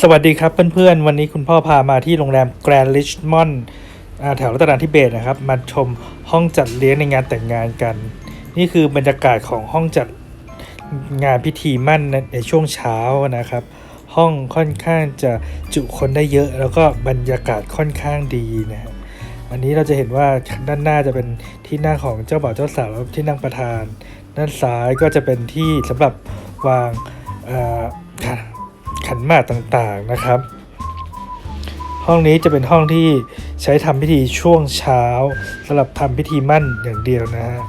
สวัสดีครับเพื่อนๆ วันนี้คุณพ่อพามาที่โรงแรมแกรนด์ริชมอนด์แถวรัตนาธิเบศนะครับ มาชมห้องจัดเลี้ยงในงานแต่งงานกัน นี่คือบรรยากาศของห้องจัดงานพิธีมั่นในช่วงเช้านะครับ ห้องค่อนข้างจะจุคนได้เยอะ แล้วก็บรรยากาศค่อนข้างดีนะฮะอันนี้เราจะเห็นว่าด้านหน้าจะเป็นที่นั่งของเจ้าบ่าวเจ้าสาวแล้วที่นั่งประธาน ด้านซ้ายก็จะเป็นที่สำหรับวางอ่อ ขันหมากต่างๆนะครับ ห้องนี้จะเป็นห้องที่ใช้ทำพิธีช่วงเช้าสำหรับทำพิธีมั่นอย่างเดียวนะฮะ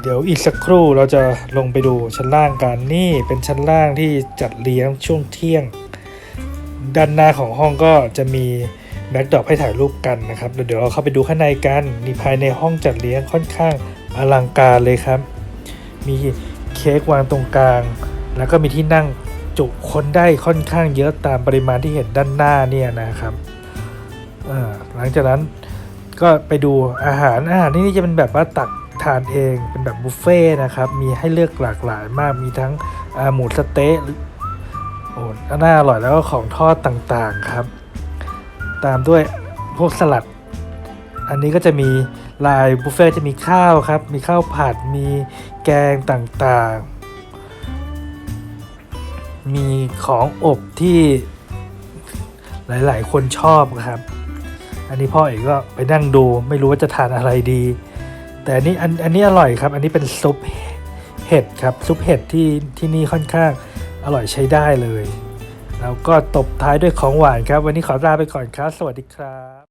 เดี๋ยวอีกสักครู่เราจะลงไปดูชั้นล่างกันนี่เป็นชั้นล่างที่จัดเลี้ยงช่วงเที่ยง ด้านหน้าของห้องก็จะมีแบ็กดรอปให้ถ่ายรูปกันนะครับ เดี๋ยวเราเข้าไปดูข้างในกันนี่ภายในห้องจัดเลี้ยงค่อนข้างอลังการเลยครับ มีเค้กวางตรงกลาง แล้วก็มีที่นั่ง จุคนได้ค่อนข้างเยอะตามปริมาณที่เห็นด้านหน้าเนี่ยนะครับหลังจากนั้นก็ไปดูอาหารอาหารที่นี่จะเป็นแบบว่าตักทานเองเป็นแบบบุฟเฟ่ต์นะครับ มีให้เลือกหลากหลายมากมีทั้งหมูสเต๊ะหรือโอ้น่าอร่อยแล้วก็ของทอดต่างๆครับ ตามด้วยพวกสลัด อันนี้ก็จะมีลายบุฟเฟ่ต์จะมีข้าวครับ มีข้าวผัดมีแกงต่างๆ มีของอบที่หลาย ๆ คนชอบครับ อันนี้พ่อเอกก็ไปนั่งดูไม่รู้ว่าจะทานอะไรดี แต่อันนี้อันอันนี้อร่อยครับ อันนี้เป็นซุปเห็ดครับซุปเห็ดที่ที่นี่ค่อนข้างอร่อยใช้ได้เลย แล้วก็ตบท้ายด้วยของหวานครับ วันนี้ขอลาไปก่อนครับ สวัสดีครับ